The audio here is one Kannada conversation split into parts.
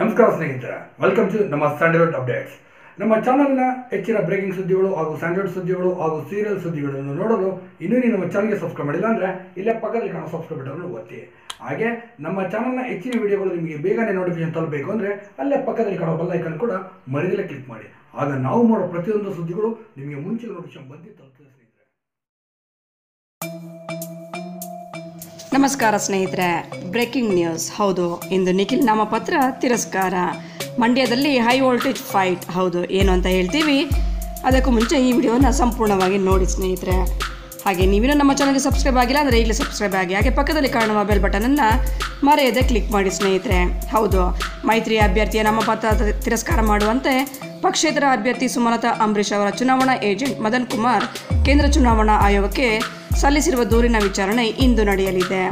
ನಮಸ್ಕಾರ ಸ್ನೇಹಿತರ. ವೆಲ್ಕಮ್ ಟು ನಮ್ಮ ಸ್ಟ್ಯಾಂಡರ್ಡ್ ಅಪ್ಡೇಟ್ಸ್ ನಮ್ಮ ಚಾನಲ್ನ ಹೆಚ್ಚಿನ ಬ್ರೇಕಿಂಗ್ ಸುದ್ದಿಗಳು ಹಾಗೂ ಸ್ಟ್ಯಾಂಡರ್ಡ್ ಸುದ್ದಿಗಳು ಹಾಗೂ ಸೀರಿಯಲ್ ಸುದ್ದಿಗಳನ್ನು ನೋಡಲು ಇನ್ನೂ ನೀವು ನಮ್ಮ ಚಾನಲ್ಗೆ ಸಬ್ಸ್ಕ್ರೈಬ್ ಮಾಡಿಲ್ಲ ಅಂದರೆ ಇಲ್ಲೇ ಪಕ್ಕದಲ್ಲಿ ಕಾಣೋ ಸಬ್ಸ್ಕ್ರೈಬ್ ಬಟನ್ ಒತ್ತಿ. ಹಾಗೆ ನಮ್ಮ ಚಾನಲ್ನ ಹೆಚ್ಚಿನ ವಿಡಿಯೋಗಳು ನಿಮಗೆ ಬೇಗನೆ ನೋಟಿಫಿಕೇಶನ್ ತಲುಪಬೇಕು ಅಂದರೆ ಅಲ್ಲೇ ಪಕ್ಕದಲ್ಲಿ ಕಾಣೋ ಬೆಲ್ ಐಕನ್ ಕೂಡ ಮರಿದಲ್ಲೇ ಕ್ಲಿಕ್ ಮಾಡಿ. ಆಗ ನಾವು ಮಾಡೋ ಪ್ರತಿಯೊಂದು ಸುದ್ದಿಗಳು ನಿಮಗೆ ಮುಂಚೆ ನೋಟಿಫಿಕೇಶನ್ ಬಂದು ನಮಸ್ಕಾರ ಸ್ನೇಹಿತರೆ ಬ್ರೇಕಿಂಗ್ ನ್ಯೂಸ್ ಹೌದು, ಇಂದು ನಿಖಿಲ್ ನಾಮಪತ್ರ ತಿರಸ್ಕಾರ. ಮಂಡ್ಯದಲ್ಲಿ ಹೈ ವೋಲ್ಟೇಜ್ ಫೈಟ್ ಹೌದು, ಏನು ಅಂತ ಹೇಳ್ತೀವಿ. ಅದಕ್ಕೂ ಮುಂಚೆ ಈ ವಿಡಿಯೋನ ಸಂಪೂರ್ಣವಾಗಿ ನೋಡಿ ಸ್ನೇಹಿತರೆ. ಹಾಗೆ ನೀವಿನ್ನೂ ನಮ್ಮ ಚಾನಲ್ಗೆ ಸಬ್ಸ್ಕ್ರೈಬ್ ಆಗಿಲ್ಲ ಅಂದರೆ ಈಗಲೇ ಸಬ್ಸ್ಕ್ರೈಬ್ ಆಗಿ. ಹಾಗೆ ಪಕ್ಕದಲ್ಲಿ ಕಾಣುವ ಬೆಲ್ ಬಟನನ್ನು ಮರೆಯದೆ ಕ್ಲಿಕ್ ಮಾಡಿ ಸ್ನೇಹಿತರೆ. ಹೌದು ಮೈತ್ರಿ ಅಭ್ಯರ್ಥಿಯ ನಾಮಪತ್ರ ತಿರಸ್ಕಾರ ಮಾಡುವಂತೆ ಪಕ್ಷೇತರ ಅಭ್ಯರ್ಥಿ ಸುಮಲತಾ ಅಂಬರೀಷ್ ಅವರ ಚುನಾವಣಾ ಏಜೆಂಟ್ ಮದನ್ ಕುಮಾರ್ ಕೇಂದ್ರ ಚುನಾವಣಾ ಆಯೋಗಕ್ಕೆ ಸಲ್ಲಿಸಿರುವ ದೂರಿನ ವಿಚಾರಣೆ ಇಂದು ನಡೆಯಲಿದೆ.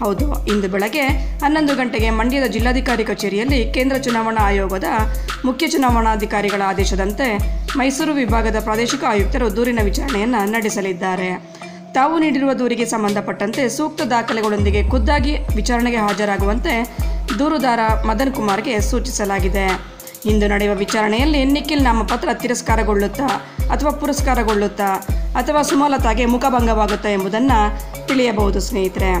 ಹೌದು, ಇಂದು ಬೆಳಗ್ಗೆ ಹನ್ನೊಂದು ಗಂಟೆಗೆ ಮಂಡ್ಯದ ಜಿಲ್ಲಾಧಿಕಾರಿ ಕಚೇರಿಯಲ್ಲಿ ಕೇಂದ್ರ ಚುನಾವಣಾ ಆಯೋಗದ ಮುಖ್ಯ ಚುನಾವಣಾಧಿಕಾರಿಗಳ ಆದೇಶದಂತೆ ಮೈಸೂರು ವಿಭಾಗದ ಪ್ರಾದೇಶಿಕ ಆಯುಕ್ತರು ದೂರಿನ ವಿಚಾರಣೆಯನ್ನು ನಡೆಸಲಿದ್ದಾರೆ. ತಾವು ನೀಡಿರುವ ದೂರಿಗೆ ಸಂಬಂಧಪಟ್ಟಂತೆ ಸೂಕ್ತ ದಾಖಲೆಗಳೊಂದಿಗೆ ಖುದ್ದಾಗಿ ವಿಚಾರಣೆಗೆ ಹಾಜರಾಗುವಂತೆ ದೂರುದಾರ ಮದನ್ ಕುಮಾರ್ಗೆ ಸೂಚಿಸಲಾಗಿದೆ. ಇಂದು ನಡೆಯುವ ವಿಚಾರಣೆಯಲ್ಲಿ ನಿಖಿಲ್ ನಾಮಪತ್ರ ತಿರಸ್ಕಾರಗೊಳ್ಳುತ್ತಾ ಅಥವಾ ಪುರಸ್ಕಾರಗೊಳ್ಳುತ್ತಾ ಅಥವಾ ಸುಮಲತಾಗೆ ಮುಖಭಂಗವಾಗುತ್ತಾ ಎಂಬುದನ್ನು ತಿಳಿಯಬಹುದು, ಸ್ನೇಹಿತರೆ.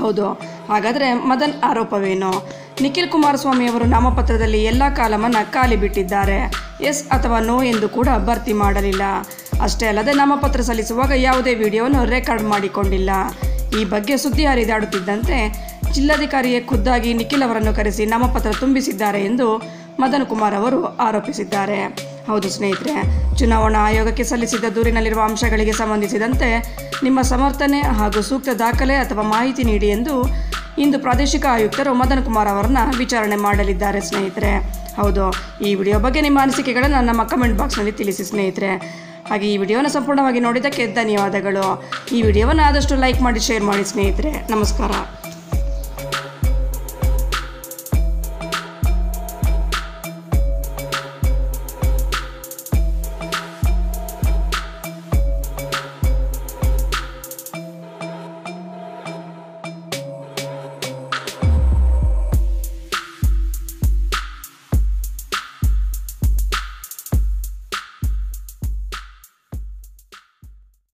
ಹೌದು. ಹಾಗಾದರೆ ಮದನ್ ಆರೋಪವೇನು? ನಿಖಿಲ್ ಕುಮಾರಸ್ವಾಮಿ ಅವರು ನಾಮಪತ್ರದಲ್ಲಿ ಎಲ್ಲ ಕಾಲಮನ್ನು ಖಾಲಿ ಬಿಟ್ಟಿದ್ದಾರೆ. ಎಸ್ ಅಥವಾ ನೋ ಎಂದು ಕೂಡ ಭರ್ತಿ ಮಾಡಲಿಲ್ಲ. ಅಷ್ಟೇ ಅಲ್ಲದೆ ನಾಮಪತ್ರ ಸಲ್ಲಿಸುವಾಗ ಯಾವುದೇ ವಿಡಿಯೋವನ್ನು ರೆಕಾರ್ಡ್ ಮಾಡಿಕೊಂಡಿಲ್ಲ. ಈ ಬಗ್ಗೆ ಸುದ್ದಿ ಹರಿದಾಡುತ್ತಿದ್ದಂತೆ ಜಿಲ್ಲಾಧಿಕಾರಿಯೇ ಖುದ್ದಾಗಿ ನಿಖಿಲ್ ಅವರನ್ನು ಕರೆಸಿ ನಾಮಪತ್ರ ತುಂಬಿಸಿದ್ದಾರೆ ಎಂದು ಮದನ್ ಕುಮಾರ್ ಅವರು ಆರೋಪಿಸಿದ್ದಾರೆ. ಹೌದು ಸ್ನೇಹಿತರೆ, ಚುನಾವಣಾ ಆಯೋಗಕ್ಕೆ ಸಲ್ಲಿಸಿದ್ದ ದೂರಿನಲ್ಲಿರುವ ಅಂಶಗಳಿಗೆ ಸಂಬಂಧಿಸಿದಂತೆ ನಿಮ್ಮ ಸಮರ್ಥನೆ ಹಾಗೂ ಸೂಕ್ತ ದಾಖಲೆ ಅಥವಾ ಮಾಹಿತಿ ನೀಡಿ ಎಂದು ಇಂದು ಪ್ರಾದೇಶಿಕ ಆಯುಕ್ತರು ಮದನ್ ಕುಮಾರ್ ಅವರನ್ನ ವಿಚಾರಣೆ ಮಾಡಲಿದ್ದಾರೆ ಸ್ನೇಹಿತರೆ. ಹೌದು, ಈ ವಿಡಿಯೋ ಬಗ್ಗೆ ನಿಮ್ಮ ಅನಿಸಿಕೆಗಳನ್ನು ನಮ್ಮ ಕಮೆಂಟ್ ಬಾಕ್ಸ್ನಲ್ಲಿ ತಿಳಿಸಿ ಸ್ನೇಹಿತರೆ. ಹಾಗೆ ಈ ವಿಡಿಯೋನ ಸಂಪೂರ್ಣವಾಗಿ ನೋಡಿದ್ದಕ್ಕೆ ಧನ್ಯವಾದಗಳು. ಈ ವಿಡಿಯೋವನ್ನು ಆದಷ್ಟು ಲೈಕ್ ಮಾಡಿ, ಶೇರ್ ಮಾಡಿ ಸ್ನೇಹಿತರೆ. ನಮಸ್ಕಾರ.